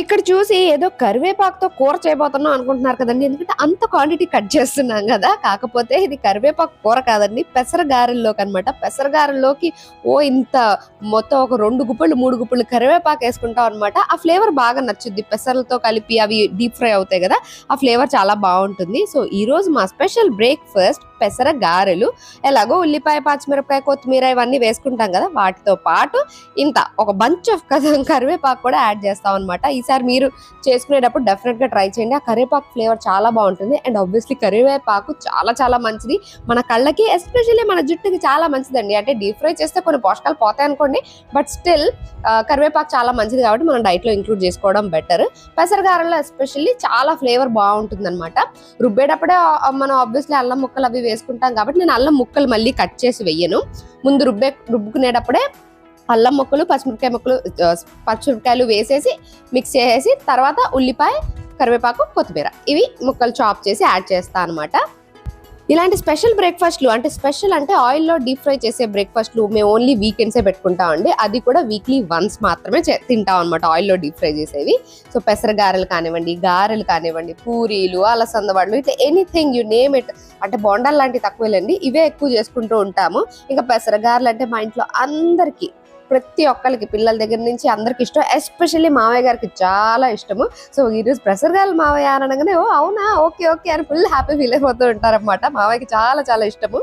ఇక్కడ చూసి ఏదో కరివేపాకుతో కూర చేయబోతున్నాం అనుకుంటున్నారు కదండి. ఎందుకంటే అంత క్వాంటిటీ కట్ చేస్తున్నాం కదా. కాకపోతే ఇది కరివేపాకు కూర కాదండి. పెసర గారెల్లోకి అనమాట పెసర గారెల్లోకి ఓ ఇంత మొత్తం ఒక రెండు గుప్పళ్ళు మూడు గుప్పళ్ళు కరివేపాకు వేసుకుంటాం అనమాట ఆ ఫ్లేవర్ బాగా నచ్చుద్ది. పెసరలతో కలిపి అవి డీప్ ఫ్రై అవుతాయి కదా. ఆ ఫ్లేవర్ చాలా బాగుంటుంది. సో ఈ రోజు మా స్పెషల్ బ్రేక్ఫాస్ట్ పెసర గారెలు ఎలాగో ఉల్లిపాయ పచ్చిమిరపకాయ కొత్తిమీర ఇవన్నీ వేసుకుంటాం కదా వాటితో పాటు ఇంత ఒక బంచ్ ఆఫ్ కరివేపాకు కూడా యాడ్ చేస్తాం అనమాట ఈసారి మీరు చేసుకునేటప్పుడు డెఫినెట్గా ట్రై చేయండి. ఆ కరివేపాకు ఫ్లేవర్ చాలా బాగుంటుంది. అండ్ ఆబ్వియస్లీ కరివేపాకు చాలా చాలా మంచిది. మన కళ్ళకి ఎస్పెషల్లీ మన జుట్టుకి చాలా మంచిదండి. అంటే డీప్ ఫ్రై చేస్తే కొన్ని పోషకాలు పోతాయి అనుకోండి బట్ స్టిల్ కరివేపాకు చాలా మంచిది కాబట్టి మనం డైట్లో ఇంక్లూడ్ చేసుకోవడం బెటర్ పెసరగారంలో ఎస్పెషల్లీ చాలా ఫ్లేవర్ బాగుంటుంది అనమాట రుబ్బేటప్పుడే మనం ఆబ్వియస్లీ అల్లం ముక్కలు అవి వేసుకుంటాం కాబట్టి నేను అల్లం ముక్కలు మళ్ళీ కట్ చేసి వెయ్యను ముందు రుబ్బే రుబ్బుకునేటప్పుడే అల్లం ముక్కలు పచ్చిమిరపకాయ ముక్కలు పచ్చిమిరపకాయలు వేసేసి మిక్స్ చేసేసి తర్వాత ఉల్లిపాయ కరివేపాకు కొత్తిమీర ఇవి ముక్కలు చాప్ చేసి యాడ్ చేస్తాను అనమాట ఇలాంటి స్పెషల్ బ్రేక్ఫాస్ట్లు అంటే స్పెషల్ అంటే ఆయిల్లో డీప్ ఫ్రై చేసే బ్రేక్ఫాస్ట్లు మేము ఓన్లీ వీకెండ్సే పెట్టుకుంటాం అండి అది కూడా వీక్లీ వన్స్ మాత్రమే చే- తింటాం అనమాట ఆయిల్లో డీప్ ఫ్రై చేసేవి. సో పెసర గారెలు కానివ్వండి గారెలు కానివ్వండి పూరీలు అలసంద వడలు ఇట్లా ఎనీథింగ్ యూ నేమ్ ఇట్. అంటే బొండాలు లాంటివి తక్కువేలండి ఇవే ఎక్కువ చేసుకుంటూ ఉంటాము. ఇంకా పెసర గారెలు అంటే మా ఇంట్లో అందరికీ ప్రతి ఒక్కరికి పిల్లల దగ్గర నుంచి అందరికి ఇష్టం. ఎస్పెషల్లీ మావయ్య గారికి చాలా ఇష్టము. సో ఈరోజు ప్రెసర్ గారు మావయ్య అనగానే ఓ అవునా? ఓకే ఓకే అని ఫుల్ హ్యాపీ ఫీల్ అయిపోతూ ఉంటారనమాట మావయ్యకి చాలా చాలా ఇష్టము.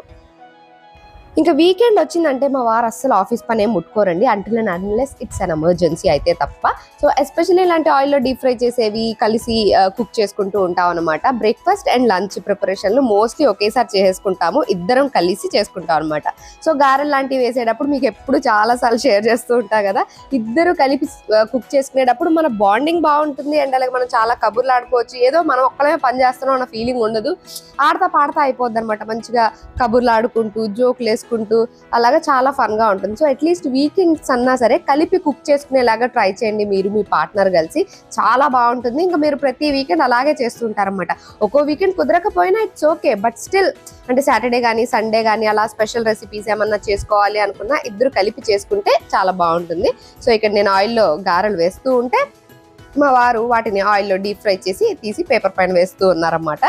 ఇంకా వీకెండ్ వచ్చిందంటే మా వారు అస్సలు ఆఫీస్ పని ఏం ముట్టుకోరండి. అంటున్న అన్లెస్ ఇట్స్ అన్ ఎమర్జెన్సీ అయితే తప్ప. సో ఎస్పెషల్లీ ఇలాంటి ఆయిల్లో డీప్ ఫ్రై చేసేవి కలిసి కుక్ చేసుకుంటూ ఉంటాం అనమాట బ్రేక్ఫాస్ట్ అండ్ లంచ్ ప్రిపరేషన్లు మోస్ట్లీ ఒకేసారి చేసేసుకుంటాము. ఇద్దరం కలిసి చేసుకుంటాం అనమాట సో గారెలు లాంటివి వేసేటప్పుడు మీకు ఎప్పుడు చాలా సార్లు షేర్ చేస్తూ ఉంటాం కదా. ఇద్దరు కలిపి కుక్ చేసుకునేటప్పుడు మన బాండింగ్ బాగుంటుంది. అండ్ అలాగే మనం చాలా కబుర్లు ఆడుకోవచ్చు. ఏదో మనం ఒక్కలమే పని చేస్తున్నాం అన్న ఫీలింగ్ ఉండదు. ఆడతా పాడతా అయిపోద్ది అనమాట మంచిగా కబుర్లు ఆడుకుంటూ జోకులు చేసుకుంటూ అలాగా చాలా ఫన్గా ఉంటుంది. సో అట్లీస్ట్ వీకెండ్స్ అన్నా సరే కలిపి కుక్ చేసుకునేలాగా ట్రై చేయండి మీరు మీ పార్ట్నర్ కలిసి. చాలా బాగుంటుంది. ఇంకా మీరు ప్రతి వీకెండ్ అలాగే చేస్తుంటారనమాట ఒక్కో వీకెండ్ కుదరకపోయినా ఇట్స్ ఓకే. బట్ స్టిల్ అంటే సాటర్డే కానీ సండే కానీ అలా స్పెషల్ రెసిపీస్ ఏమన్నా చేసుకోవాలి అనుకున్నా ఇద్దరు కలిపి చేసుకుంటే చాలా బాగుంటుంది. సో ఇక్కడ నేను ఆయిల్లో గారెలు వేస్తూ ఉంటే మా వారు వాటిని ఆయిల్లో డీప్ ఫ్రై చేసి తీసి పేపర్ పైన వేస్తూ ఉన్నారన్నమాట.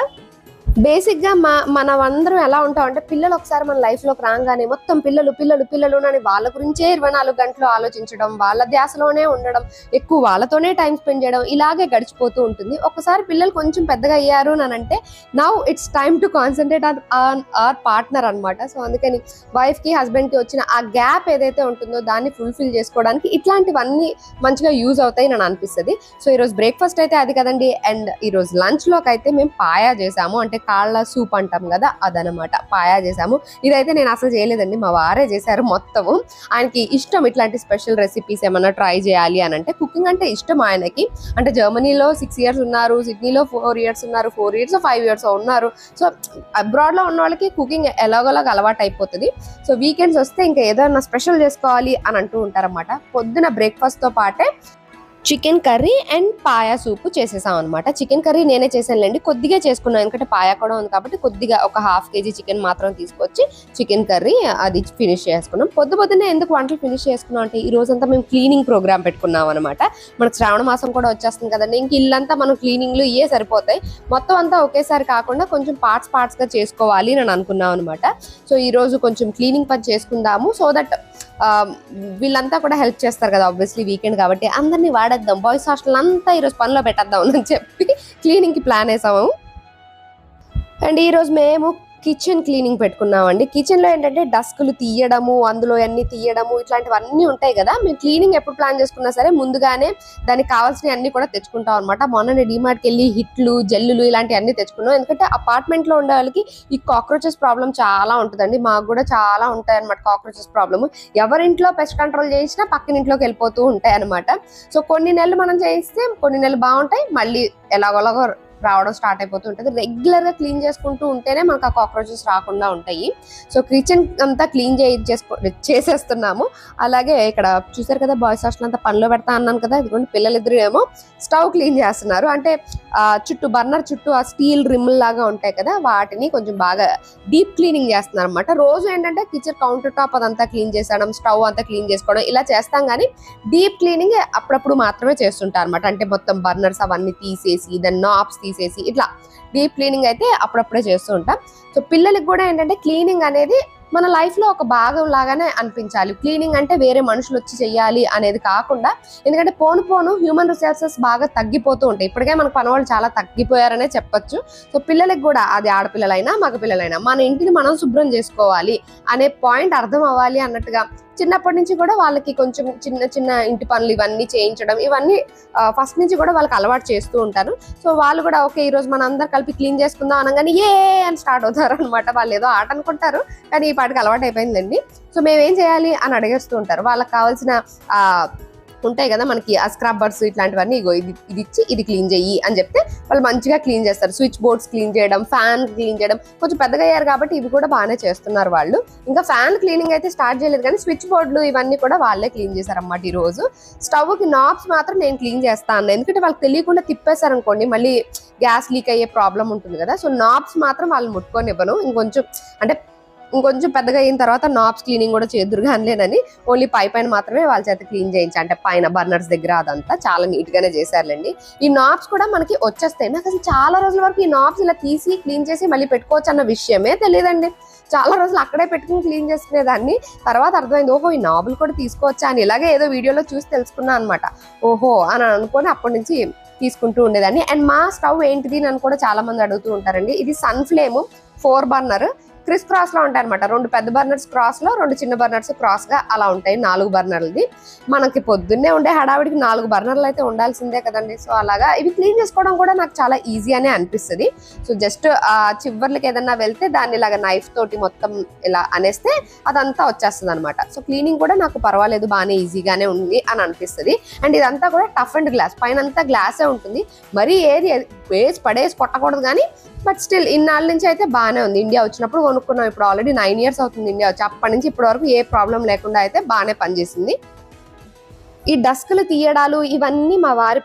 బేసిక్గా మా మనం అందరం ఎలా ఉంటాం అంటే పిల్లలు ఒకసారి మన లైఫ్లోకి రాగానే మొత్తం పిల్లలు పిల్లలు పిల్లలు అని వాళ్ళ గురించే ఇరవై నాలుగు గంటలు ఆలోచించడం వాళ్ళ ధ్యాసలోనే ఉండడం ఎక్కువ వాళ్ళతోనే టైం స్పెండ్ చేయడం ఇలాగే గడిచిపోతూ ఉంటుంది. ఒకసారి పిల్లలు కొంచెం పెద్దగా అయ్యారు అని అంటే now it's time to concentrate on our partner అన్నమాట. సో అందుకని వైఫ్కి హస్బెండ్కి వచ్చిన ఆ గ్యాప్ ఏదైతే ఉంటుందో దాన్ని ఫుల్ఫిల్ చేసుకోవడానికి ఇట్లాంటివన్నీ మంచిగా యూజ్ అవుతాయి అని అనిపిస్తుంది. సో ఈరోజు బ్రేక్ఫాస్ట్ అయితే అది కదండి. అండ్ ఈరోజు లంచ్లోకి అయితే మేము పాయా చేసాము. అంటే కాళ్ళ సూప్ అంటాం కదా అదనమాట. పాయా చేసాము ఇదైతే నేను అసలు చేయలేదండి. మా వారే చేశారు మొత్తము. ఆయనకి ఇష్టం ఇట్లాంటి స్పెషల్ రెసిపీస్ ఏమన్నా ట్రై చేయాలి అని అంటే కుకింగ్ అంటే ఇష్టం ఆయనకి. అంటే జర్మనీలో సిక్స్ ఇయర్స్ ఉన్నారు సిడ్నీలో ఫోర్ ఇయర్స్ ఉన్నారు ఫోర్ ఇయర్స్ ఫైవ్ ఇయర్స్ ఉన్నారు. సో అబ్రాడ్లో ఉన్న వాళ్ళకి కుకింగ్ ఎలాగోలాగా అలవాటు అయిపోతుంది. సో వీకెండ్స్ వస్తే ఇంకా ఏదైనా స్పెషల్ చేసుకోవాలి అని అంటూ ఉంటారన్నమాట. పొద్దున బ్రేక్ఫాస్ట్తో పాటే chicken curry and paya soup చేసేసాం అనమాట చికెన్ కర్రీ నేనే చేశానులేండి. కొద్దిగా చేసుకున్నాను ఎందుకంటే పాయా కూడా ఉంది కాబట్టి కొద్దిగా ఒక హాఫ్ కేజీ చికెన్ మాత్రం తీసుకొచ్చి చికెన్ కర్రీ అది ఫినిష్ చేసుకున్నాం. పొద్దు పొద్దున్నే ఎందుకు వంటలు ఫినిష్ చేసుకున్నాం అంటే ఈ రోజంతా మేము క్లీనింగ్ ప్రోగ్రామ్ పెట్టుకున్నాం అనమాట మనకు శ్రావణ మాసం కూడా వచ్చేస్తుంది కదండి. ఇంక ఇల్లంతా మనం క్లీనింగ్లు ఇవే సరిపోతాయి. మొత్తం అంతా ఒకేసారి కాకుండా కొంచెం పార్ట్స్ పార్ట్స్గా చేసుకోవాలి అని నేను అనుకున్నాం అనమాట సో ఈ రోజు కొంచెం క్లీనింగ్ పని చేసుకుందాము. సో దట్ వీళ్ళంతా కూడా హెల్ప్ చేస్తారు కదా ఆబ్వియస్లీ వీకెండ్ కాబట్టి. అందరినీ పడేద్దాం బాయ్స్ హాస్టల్ అంతా ఈరోజు పనిలో పెట్టేద్దాం అని చెప్పి క్లీనింగ్కి ప్లాన్ వేసాము. అండ్ ఈరోజు మేము కిచెన్ క్లీనింగ్ పెట్టుకున్నామండి. కిచెన్లో ఏంటంటే డస్కులు తీయడము అందులో అన్ని తీయడము ఇట్లాంటివన్నీ ఉంటాయి కదా. మేము క్లీనింగ్ ఎప్పుడు ప్లాన్ చేసుకున్నా సరే ముందుగానే దానికి కావాల్సినవి అన్ని కూడా తెచ్చుకుంటాం అనమాట మొన్న డిమార్ట్కి వెళ్ళి హిట్లు జల్లులు ఇలాంటివి అన్ని తెచ్చుకున్నాం. ఎందుకంటే అపార్ట్మెంట్లో ఉండే వాళ్ళకి ఈ కాక్రోచెస్ ప్రాబ్లం చాలా ఉంటుందండి. మాకు కూడా చాలా ఉంటాయి అనమాట కాక్రోచెస్ ప్రాబ్లమ్. ఎవరింట్లో పెస్ట్ కంట్రోల్ చేసినా పక్కన ఇంట్లోకి వెళ్ళిపోతూ ఉంటాయి అనమాట సో కొన్ని నెలలు మనం చేయిస్తే కొన్ని నెలలు బాగుంటాయి. మళ్ళీ ఎలాగోలాగో రావడం స్టార్ట్ అయిపోతూ ఉంటుంది. రెగ్యులర్గా క్లీన్ చేసుకుంటూ ఉంటేనే మనకు ఆ కాక్రోచెస్ రాకుండా ఉంటాయి. సో కిచెన్ అంతా క్లీన్ చేసుకో చేసేస్తున్నాము. అలాగే ఇక్కడ చూసారు కదా బాయ్స్ హాస్టల్ అంతా పనిలో పెడతా అన్నాను కదా ఇదిగోండి పిల్లలిద్దరు ఏమో స్టవ్ క్లీన్ చేస్తున్నారు. అంటే చుట్టూ బర్నర్ చుట్టూ ఆ స్టీల్ రిమ్ముల్ లాగా ఉంటాయి కదా వాటిని కొంచెం బాగా డీప్ క్లీనింగ్ చేస్తున్నారు అనమాట రోజు ఏంటంటే కిచెన్ కౌంటర్ టాప్ అదంతా క్లీన్ చేసడం స్టవ్ అంతా క్లీన్ చేసుకోవడం ఇలా చేస్తాం కానీ డీప్ క్లీనింగ్ అప్పుడప్పుడు మాత్రమే చేస్తుంటారు అనమాట అంటే మొత్తం బర్నర్స్ అవన్నీ తీసేసి దాని నాప్స్ తీసి తీసేసి ఇట్లా డీప్ క్లీనింగ్ అయితే అప్పుడప్పుడే చేస్తూ ఉంటాం. సో పిల్లలకి కూడా ఏంటంటే క్లీనింగ్ అనేది మన లైఫ్లో ఒక భాగం లాగానే అనిపించాలి. క్లీనింగ్ అంటే వేరే మనుషులు వచ్చి చెయ్యాలి అనేది కాకుండా ఎందుకంటే పోను పోను హ్యూమన్ రిసోర్సెస్ బాగా తగ్గిపోతూ ఉంటాయి. ఇప్పటికే మన పనివాళ్ళు చాలా తగ్గిపోయారనే చెప్పొచ్చు. సో పిల్లలకి కూడా అది ఆడపిల్లలైనా మగ పిల్లలైనా మన ఇంటిని మనం శుభ్రం చేసుకోవాలి అనే పాయింట్ అర్థం అవ్వాలి అన్నట్టుగా చిన్నప్పటి నుంచి కూడా వాళ్ళకి కొంచెం చిన్న చిన్న ఇంటి పనులు ఇవన్నీ చేయించడం ఇవన్నీ ఫస్ట్ నుంచి కూడా వాళ్ళకి అలవాటు చేస్తూ ఉంటాను సో వాళ్ళు కూడా ఓకే ఈరోజు మన అందరు కలిపి క్లీన్ చేసుకుందాం అనగానే ఏ అని స్టార్ట్ అవుతారు అనమాట వాళ్ళు ఏదో ఆట అనుకుంటారు కానీ ఈ పాటకి అలవాటు అయిపోయిందండి. సో మేము ఏం చేయాలి అని అడిగేస్తూ ఉంటారు. వాళ్ళకి కావాల్సిన ఆ ఉంటాయి కదా మనకి ఆ స్క్రబ్బర్స్ ఇట్లాంటివన్నీ ఇగో ఇది ఇది ఇచ్చి ఇది క్లీన్ చేయి అని చెప్తే వాళ్ళు మంచిగా క్లీన్ చేస్తారు. స్విచ్ బోర్డ్స్ క్లీన్ చేయడం ఫ్యాన్ క్లీన్ చేయడం కొంచెం పెద్దగా అయ్యారు కాబట్టి ఇవి కూడా బాగానే చేస్తున్నారు వాళ్ళు. ఇంకా ఫ్యాన్ క్లీనింగ్ అయితే స్టార్ట్ చేయలేదు కానీ స్విచ్ బోర్డులు ఇవన్నీ కూడా వాళ్ళే క్లీన్ చేశారు ఈరోజు ఈ రోజు. నాబ్స్ మాత్రం నేను క్లీన్ చేస్తాను ఎందుకంటే వాళ్ళకి తెలియకుండా తిప్పేశారు అనుకోండి మళ్ళీ గ్యాస్ లీక్ అయ్యే ప్రాబ్లం ఉంటుంది కదా. సో నాబ్స్ మాత్రం వాళ్ళు ముట్టుకొని ఇవ్వను. ఇంకొంచెం అంటే ఇంకొంచెం పెద్దగా అయిన తర్వాత నాబ్స్ క్లీనింగ్ కూడా చేదురుగా అనలేనని ఓన్లీ పై పైన మాత్రమే వాళ్ళ చేత క్లీన్ చేయించి. అంటే పైన బర్నర్స్ దగ్గర అదంతా చాలా నీట్ గానే చేశారులేండి. ఈ నాబ్స్ కూడా మనకి వచ్చేస్తాయి. నాకు అసలు చాలా రోజుల వరకు ఈ నాబ్స్ ఇలా తీసి క్లీన్ చేసి మళ్ళీ పెట్టుకోవచ్చు అన్న విషయమే తెలియదండి. చాలా రోజులు అక్కడే పెట్టుకుని క్లీన్ చేసుకునేదాన్ని. తర్వాత అర్థమైంది ఓహో ఈ నాబులు కూడా తీసుకోవచ్చా? అని ఇలాగే ఏదో వీడియోలో చూసి తెలుసుకున్నా అనమాట. ఓహో అని అనుకొని అప్పటి నుంచి తీసుకుంటూ ఉండేదాన్ని. అండ్ మా స్టవ్ ఏంటిది అని కూడా చాలా మంది అడుగుతూ ఉంటారండి. ఇది sun flame four burner. Chris క్రాస్లో ఉంటాయి అనమాట రెండు పెద్ద బర్నర్స్ క్రాస్లో రెండు చిన్న బర్నర్స్ క్రాస్గా అలా ఉంటాయి నాలుగు బర్నర్లది. మనకి పొద్దున్నే ఉండే హడావిడికి నాలుగు బర్నర్లు అయితే ఉండాల్సిందే కదండి. సో అలాగా ఇవి క్లీన్ చేసుకోవడం కూడా నాకు చాలా ఈజీ అనే అనిపిస్తుంది. సో జస్ట్ ఆ చివర్లకి ఏదన్నా వెళ్తే దాన్ని ఇలాగ నైఫ్ తోటి మొత్తం ఇలా అనేస్తే అదంతా వచ్చేస్తుంది అనమాట సో క్లీనింగ్ కూడా నాకు పర్వాలేదు బాగానే ఈజీగానే ఉంది అని అనిపిస్తుంది. అండ్ ఇదంతా కూడా టఫ్ అండ్ గ్లాస్ పైన అంతా గ్లాసే ఉంటుంది. మరీ ఏది వేసి పడేసి కొట్టకూడదు కానీ బట్ స్టిల్ ఇన్నాళ్ళ నుంచి అయితే బాగానే ఉంది. ఇండియా వచ్చినప్పుడు కొనుక్కున్నాం. ఇప్పుడు ఆల్రెడీ నైన్ ఇయర్స్ అవుతుంది ఇండియా వచ్చి. అప్పటి నుంచి ఇప్పటి వరకు ఏ ప్రాబ్లం లేకుండా అయితే బాగానే పనిచేసింది. ఈ డస్క్లు తీయడాలు ఇవన్నీ మా వారి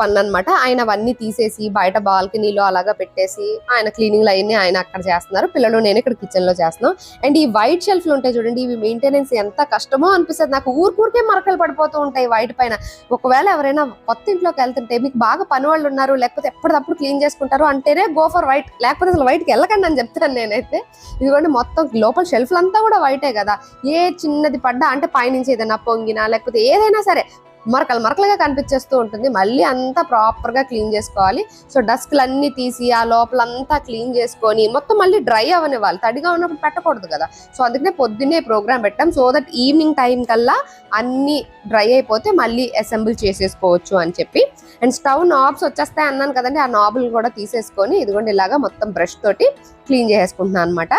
పన్ను అనమాట ఆయన అవన్నీ తీసేసి బయట బాల్కనీలో అలాగా పెట్టేసి ఆయన క్లీనింగ్ అవన్నీ ఆయన అక్కడ చేస్తున్నారు. పిల్లలు నేను ఇక్కడ కిచెన్లో చేస్తున్నాం. అండ్ ఈ వైట్ షెల్ఫ్లు ఉంటాయి చూడండి ఇవి మెయింటెనెన్స్ ఎంత కష్టమో అనిపిస్తుంది. నాకు ఊరికూరికే మరకలు పడిపోతూ ఉంటాయి వైట్ పైన. ఒకవేళ ఎవరైనా కొత్త ఇంట్లోకి వెళ్తుంటే మీకు బాగా పని వాళ్ళు ఉన్నారు లేకపోతే ఎప్పటికప్పుడు క్లీన్ చేసుకుంటారు అంటేనే గో ఫర్ వైట్. లేకపోతే అసలు వైట్కి వెళ్ళకండి అని చెప్తాను నేనైతే. ఇదిగోండి మొత్తం లోపల షెల్ఫ్లంతా కూడా వైటే కదా. ఏ చిన్నది పడ్డా అంటే పైనుంచి ఏదైనా పొంగినా లేకపోతే ఏదైనా సరే మరకలు మరకలుగా కనిపించేస్తూ ఉంటుంది. మళ్ళీ అంతా ప్రాపర్గా క్లీన్ చేసుకోవాలి. సో డస్క్లు అన్నీ తీసి ఆ లోపల అంతా క్లీన్ చేసుకొని మొత్తం మళ్ళీ డ్రై అవనివ్వాలి. తడిగా ఉన్నప్పుడు పెట్టకూడదు కదా. సో అందుకనే పొద్దున్నే ప్రోగ్రామ్ పెట్టాం. సో దట్ ఈవినింగ్ టైం కల్లా అన్నీ డ్రై అయిపోతే మళ్ళీ అసెంబుల్ చేసేసుకోవచ్చు అని చెప్పి. అండ్ స్టవ్ నాబ్స్ వచ్చేస్తాయి అన్నాను కదండి. ఆ నాబుల్ని కూడా తీసేసుకొని ఇదిగోండి ఇలాగా మొత్తం బ్రష్ తోటి క్లీన్ చేసుకుంటున్నాను అనమాట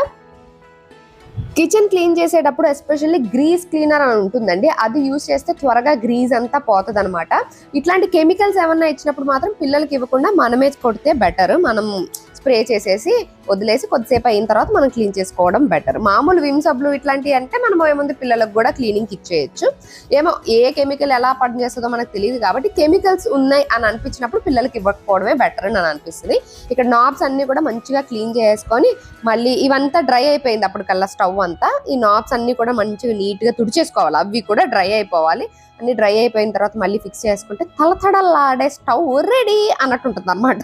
కిచెన్ క్లీన్ చేసేటప్పుడు ఎస్పెషల్లీ గ్రీస్ క్లీనర్ అని ఉంటుందండి. అది యూస్ చేస్తే త్వరగా గ్రీజ్ అంతా పోతుంది అనమాట ఇట్లాంటి కెమికల్స్ ఏమన్నా ఇచ్చినప్పుడు మాత్రం పిల్లలకి ఇవ్వకుండా మనమే కొడితే బెటర్. మనం స్ప్రే చేసేసి వదిలేసి కొద్దిసేపు అయిన తర్వాత మనం క్లీన్ చేసుకోవడం బెటర్. మామూలు విమ్ సబ్బులు ఇట్లాంటివి అంటే మనం ఏముంది పిల్లలకు కూడా క్లీనింగ్ ఇచ్చేయచ్చు. ఏమో ఏ కెమికల్ ఎలా పనిచేస్తుందో మనకు తెలియదు కాబట్టి కెమికల్స్ ఉన్నాయి అని అనిపించినప్పుడు పిల్లలకి ఇవ్వకపోవడమే బెటర్ అని అనిపిస్తుంది. ఇక్కడ నాబ్స్ అన్నీ కూడా మంచిగా క్లీన్ చేసుకొని మళ్ళీ ఇవంతా డ్రై అయిపోయింది అప్పటికల్లా స్టవ్ అంతా. ఈ నాబ్స్ అన్నీ కూడా మంచిగా నీట్గా తుడిచేసుకోవాలి. అవి కూడా డ్రై అయిపోవాలి. అన్ని డ్రై అయిపోయిన తర్వాత మళ్ళీ ఫిక్స్ చేసుకుంటే తలతడలాడే స్టవ్ రెడీ అన్నట్టు ఉంటుంది అనమాట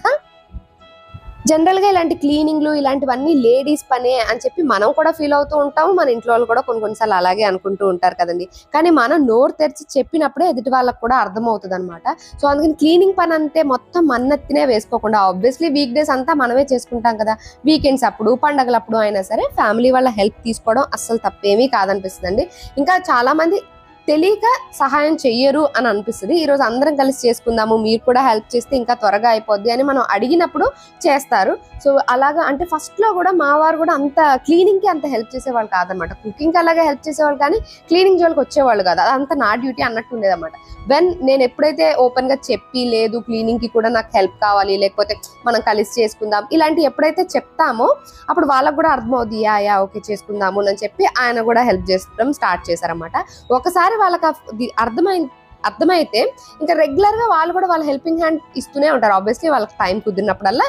జనరల్గా ఇలాంటి క్లీనింగ్లు ఇలాంటివన్నీ లేడీస్ పనే అని చెప్పి మనం కూడా ఫీల్ అవుతూ ఉంటాము. మన ఇంట్లో వాళ్ళు కూడా కొన్ని కొన్నిసార్లు అలాగే అనుకుంటూ ఉంటారు కదండి. కానీ మనం నోరు తెరిచి చెప్పినప్పుడే ఎదుటి వాళ్ళకి కూడా అర్థమవుతుంది అనమాట సో అందుకని క్లీనింగ్ పని అంటే మొత్తం మన్నెత్తినే వేసుకోకుండా ఆబ్వియస్లీ వీక్ డేస్ అంతా మనమే చేసుకుంటాం కదా. వీకెండ్స్ అప్పుడు పండగలప్పుడు అయినా సరే ఫ్యామిలీ వాళ్ళ హెల్ప్ తీసుకోవడం అస్సలు తప్పేమీ కాదనిపిస్తుందండి. ఇంకా చాలామంది తెలియక సహాయం చెయ్యరు అని అనిపిస్తుంది. ఈరోజు అందరం కలిసి చేసుకుందాము మీరు కూడా హెల్ప్ చేస్తే ఇంకా త్వరగా అయిపోద్ది అని మనం అడిగినప్పుడు చేస్తారు. సో అలాగా అంటే ఫస్ట్లో కూడా మా వారు కూడా అంత క్లీనింగ్కి అంత హెల్ప్ చేసేవాళ్ళు కాదనమాట. కుకింగ్ అలాగే హెల్ప్ చేసేవాళ్ళు కానీ క్లీనింగ్ జోలికి వచ్చేవాళ్ళు కాదు. అదంతా నా డ్యూటీ అన్నట్టు ఉండేదన్నమాట. వెన్ నేను ఎప్పుడైతే ఓపెన్గా చెప్పి లేదు క్లీనింగ్కి కూడా నాకు హెల్ప్ కావాలి లేకపోతే మనం కలిసి చేసుకుందాం ఇలాంటి ఎప్పుడైతే చెప్తామో అప్పుడు వాళ్ళకు కూడా అర్థమవుద్ది యా యా ఓకే చేసుకుందాము అని చెప్పి ఆయన కూడా హెల్ప్ చేసుకోవడం స్టార్ట్ చేశారనమాట ఒకసారి వాళ్ళకి అర్థమైంది. అర్థమైతే ఇంకా రెగ్యులర్గా వాళ్ళు కూడా వాళ్ళ హెల్పింగ్ హ్యాండ్ ఇస్తూనే ఉంటారు. ఆబ్వియస్లీ వాళ్ళకి టైం కుదిరినప్పుడల్లా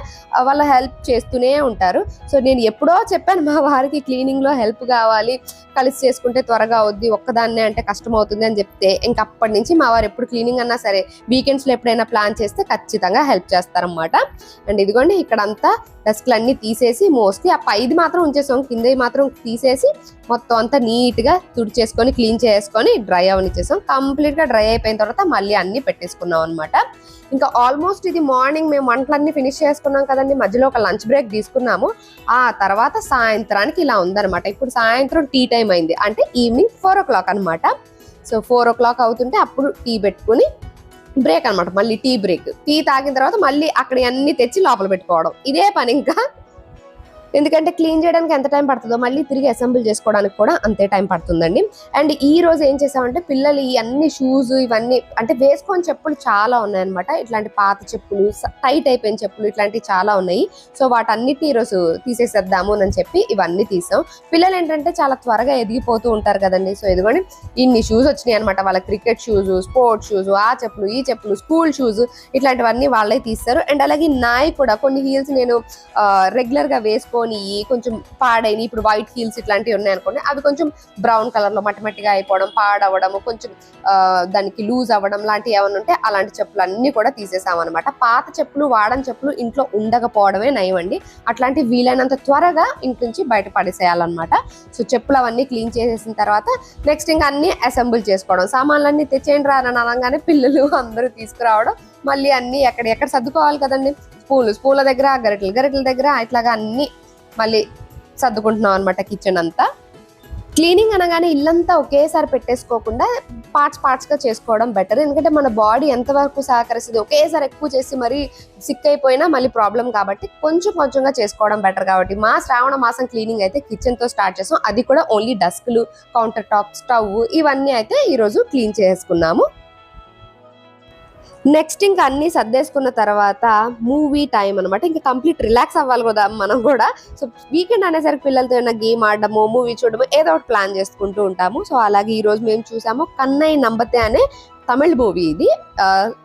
వాళ్ళ హెల్ప్ చేస్తూనే ఉంటారు. సో నేను ఎప్పుడో చెప్పాను మా వారికి క్లీనింగ్లో హెల్ప్ కావాలి కలిసి చేసుకుంటే త్వరగా అవుద్ది ఒక్కదాన్నే అంటే కష్టం అవుతుంది అని చెప్తే ఇంకా అప్పటి నుంచి మా వారు ఎప్పుడు క్లీనింగ్ అన్నా సరే వీకెండ్స్లో ఎప్పుడైనా ప్లాన్ చేస్తే ఖచ్చితంగా హెల్ప్ చేస్తారన్నమాట. అండ్ ఇదిగోండి ఇక్కడ అంతా డస్క్లు అన్నీ తీసేసి మోస్ట్లీ ఆ పైది మాత్రం ఉంచేసాం కిందవి మాత్రం తీసేసి మొత్తం అంతా నీట్గా తుడిచేసుకొని క్లీన్ చేసుకొని డ్రై అవనిచ్చేసాం కంప్లీట్ కంప్లీట్గా డ్రై అయిపోయిన తర్వాత మళ్ళీ అన్ని పెట్టేసుకున్నాం అనమాట ఇంకా ఆల్మోస్ట్ ఇది మార్నింగ్ మేము వంటలన్నీ ఫినిష్ చేసుకున్నాం కదండి. మధ్యలో ఒక లంచ్ బ్రేక్ తీసుకున్నాము. ఆ తర్వాత సాయంత్రానికి ఇలా ఉందన్నమాట. ఇప్పుడు సాయంత్రం టీ టైం అయింది. అంటే ఈవినింగ్ ఫోర్ ఓ క్లాక్ అనమాట సో ఫోర్ ఓ క్లాక్ అవుతుంటే అప్పుడు టీ పెట్టుకుని బ్రేక్ అనమాట మళ్ళీ టీ బ్రేక్. టీ తాగిన తర్వాత మళ్ళీ అక్కడ అన్ని తెచ్చి లోపల పెట్టుకోవడం. ఇదే పని ఇంకా ఎందుకంటే క్లీన్ చేయడానికి ఎంత టైం పడుతుందో మళ్ళీ తిరిగి అసెంబుల్ చేసుకోవడానికి కూడా అంతే టైం పడుతుందండి. అండ్ ఈ రోజు ఏం చేసామంటే పిల్లలు ఈ అన్ని షూస్ ఇవన్నీ అంటే వేసుకొని చెప్పులు చాలా ఉన్నాయన్నమాట. ఇట్లాంటి పాత చెప్పులు టైట్ అయిపోయిన చెప్పులు ఇట్లాంటివి చాలా ఉన్నాయి. సో వాటన్నిటిని ఈరోజు తీసేసేద్దాము అని చెప్పి ఇవన్నీ తీసాం. పిల్లలు ఏంటంటే చాలా త్వరగా ఎదిగిపోతూ ఉంటారు కదండి. సో ఎదుగుని ఇన్ని షూస్ వచ్చినాయి అనమాట వాళ్ళ క్రికెట్ షూస్ స్పోర్ట్స్ షూస్ ఆ చెప్పులు ఈ చెప్పులు స్కూల్ షూస్ ఇట్లాంటివన్నీ వాళ్ళే తీస్తారు. అండ్ అలాగే నాయి కూడా కొన్ని హీల్స్ నేను రెగ్యులర్గా వేసుకొని కొంచెం పాడైన ఇప్పుడు వైట్ హీల్స్ ఇట్లాంటివి ఉన్నాయి అనుకోండి అవి కొంచెం బ్రౌన్ కలర్లో మట్టి మట్టిగా అయిపోవడం పాడవడం కొంచెం దానికి లూజ్ అవ్వడం లాంటివి ఏమైనా ఉంటే అలాంటి చెప్పులు అన్నీ కూడా తీసేసామన్నమాట. పాత చెప్పులు వాడని చెప్పులు ఇంట్లో ఉండకపోవడమే నయమండి. అట్లాంటి వీలైనంత త్వరగా ఇంటి నుంచి బయట పడేసేయాలన్నమాట. సో చెప్పులు అవన్నీ క్లీన్ చేసేసిన తర్వాత నెక్స్ట్ ఇంకా అన్ని అసెంబుల్ చేసుకోవడం. సామాన్లన్నీ తెచ్చేయండి రా అని అనగానే పిల్లలు అందరూ తీసుకురావడం. మళ్ళీ అన్ని ఎక్కడ ఎక్కడ సర్దుకోవాలి కదండి? స్పూన్లు స్పూన్ల దగ్గర గరిటెలు గరిటెల దగ్గర ఇట్లాగా అన్ని మళ్ళీ సర్దుకుంటున్నాం అనమాట కిచెన్ అంతా. క్లీనింగ్ అనగానే ఇల్లంతా ఒకేసారి పెట్టేసుకోకుండా పార్ట్స్ పార్ట్స్గా చేసుకోవడం బెటర్ ఎందుకంటే మన బాడీ ఎంతవరకు సహకరిస్తుంది? ఒకేసారి ఎక్కువ చేసి మరీ సిక్ అయిపోయినా మళ్ళీ ప్రాబ్లం కాబట్టి కొంచెం కొంచెంగా చేసుకోవడం బెటర్ కాబట్టి మా శ్రావణ మాసం క్లీనింగ్ అయితే కిచెన్తో స్టార్ట్ చేసాం. అది కూడా ఓన్లీ డస్క్లు కౌంటర్ టాప్ స్టవ్ ఇవన్నీ అయితే ఈరోజు క్లీన్ చేసుకున్నాము నెక్స్ట్ ఇంకా అన్ని సర్దేసుకున్న తర్వాత మూవీ టైం అనమాట ఇంకా కంప్లీట్ రిలాక్స్ అవ్వాలి కదా మనం కూడా. సో వీకెండ్ అనేసరికి పిల్లలతో ఏమైనా గేమ్ ఆడడము మూవీ చూడడము ఏదో ఒకటి ప్లాన్ చేసుకుంటూ ఉంటాము. సో అలాగే ఈ రోజు మేము చూసాము కన్నయ్య నంబతే అనే తమిళ్ మూవీ ఇది.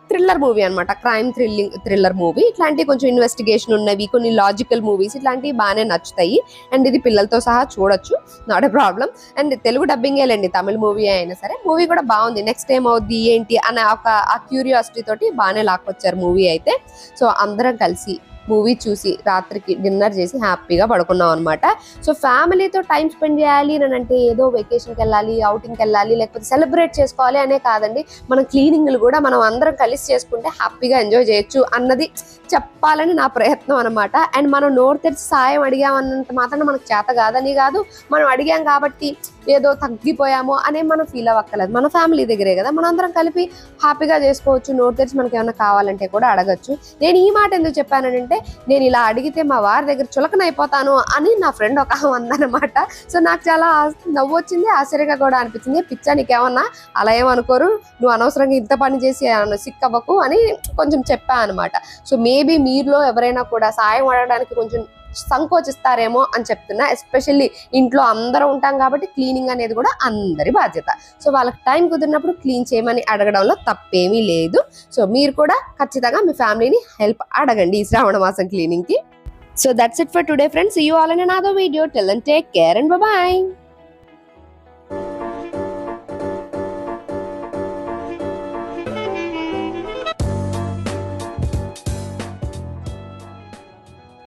థ్రిల్లర్ మూవీ అనమాట క్రైమ్ థ్రిల్లింగ్ థ్రిల్లర్ మూవీ. ఇట్లాంటివి కొంచెం ఇన్వెస్టిగేషన్ ఉన్నవి కొన్ని లాజికల్ మూవీస్ ఇట్లాంటివి బాగానే నచ్చుతాయి. అండ్ ఇది పిల్లలతో సహా చూడొచ్చు. Not a problem and Telugu డబ్బింగే లేండి తమిళ మూవీ అయినా సరే. మూవీ కూడా బాగుంది. నెక్స్ట్ ఏం అవుద్ది ఏంటి అనే ఒక ఆ క్యూరియాసిటీ తోటి బాగానే లాక్కొచ్చారు మూవీ అయితే. సో అందరం కలిసి మూవీ చూసి రాత్రికి డిన్నర్ చేసి హ్యాపీగా పడుకున్నాం అనమాట సో ఫ్యామిలీతో టైం స్పెండ్ చేయాలి అని అంటే ఏదో వెకేషన్కి వెళ్ళాలి అవుటింగ్కి కి వెళ్ళాలి లేకపోతే సెలబ్రేట్ చేసుకోవాలి అనే కాదండి. మన క్లీనింగ్లు కూడా మనం అందరం కలిసి చేసుకుంటే హ్యాపీగా ఎంజాయ్ చేయొచ్చు అన్నది చెప్పాలని నా ప్రయత్నం అనమాట అండ్ మనం నోరు తెరిచి సాయం అడిగామన్నంత మాత్రం మనకు చేత కాదని కాదు. మనం అడిగాం కాబట్టి ఏదో తగ్గిపోయామో అనే మనం ఫీల్ అవ్వక్కర్లేదు. మన ఫ్యామిలీ దగ్గరే కదా. మనం అందరం కలిపి హ్యాపీగా చేసుకోవచ్చు. నోరు తెరిచి మనకి ఏమైనా కావాలంటే కూడా అడగచ్చు. నేను ఈ మాట ఎందుకు చెప్పానంటే నేను ఇలా అడిగితే మా వారి దగ్గర చులకన అయిపోతాను అని నా ఫ్రెండ్ ఒక అందనమాట సో నాకు చాలా నవ్వు వచ్చింది ఆశ్చర్యంగా కూడా అనిపించింది. పిచ్చా నీకేమన్నా అలా ఏమనుకోరు. నువ్వు అనవసరంగా ఇంత పని చేసి సిక్ అవ్వకు అని కొంచెం చెప్పా అనమాట సో మీ మేబీ మీరులో ఎవరైనా కూడా సాయం అడగడానికి కొంచెం సంకోచిస్తారేమో అని చెప్తున్నా. ఎస్పెషల్లీ ఇంట్లో అందరూ ఉంటాం కాబట్టి క్లీనింగ్ అనేది కూడా అందరి బాధ్యత. సో వాళ్ళకి టైం కుదిరినప్పుడు క్లీన్ చేయమని అడగడంలో తప్పేమీ లేదు. సో మీరు కూడా ఖచ్చితంగా మీ ఫ్యామిలీని హెల్ప్ అడగండి ఈ శ్రావణ మాసం క్లీనింగ్కి. So that's it for today friends you all and నాదో video tell and take care and bye